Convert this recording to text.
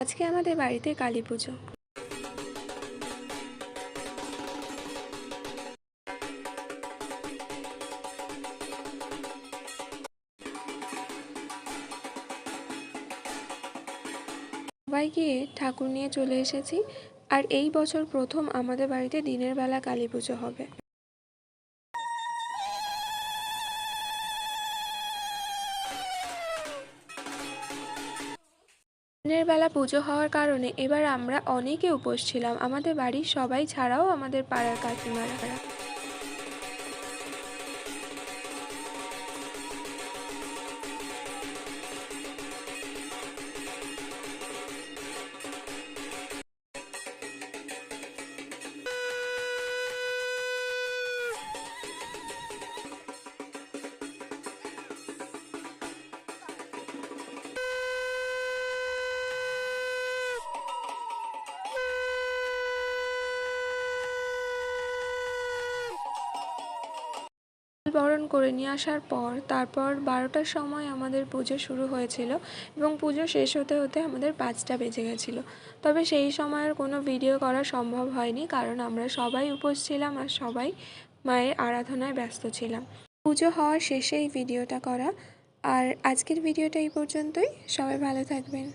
আজকে আমাদের বাড়িতে কালী পুজো। সবাই গিয়ে ঠাকুর নিয়ে চলে এসেছি। আর এই বছর প্রথম আমাদের বাড়িতে দিনের বেলা কালী পুজো হবে। দিনের বেলা পুজো হওয়ার কারণে এবার আমরা অনেকে উপোস ছিলাম। আমাদের বাড়ির সবাই ছাড়াও আমাদের পাড়ার কাকিমারা। বরণ করে নিয়ে আসার পর তারপর বারোটার সময় আমাদের পুজো শুরু হয়েছিল এবং পুজো শেষ হতে হতে আমাদের পাঁচটা বেজে গেছিল। তবে সেই সময়ের কোনো ভিডিও করা সম্ভব হয়নি কারণ আমরা সবাই উপোস ছিলাম আর সবাই মায়ের আরাধনায় ব্যস্ত ছিলাম। পুজো হওয়ার শেষে এই ভিডিওটা করা। আর আজকের ভিডিওটা এই পর্যন্তই। সবাই ভালো থাকবেন।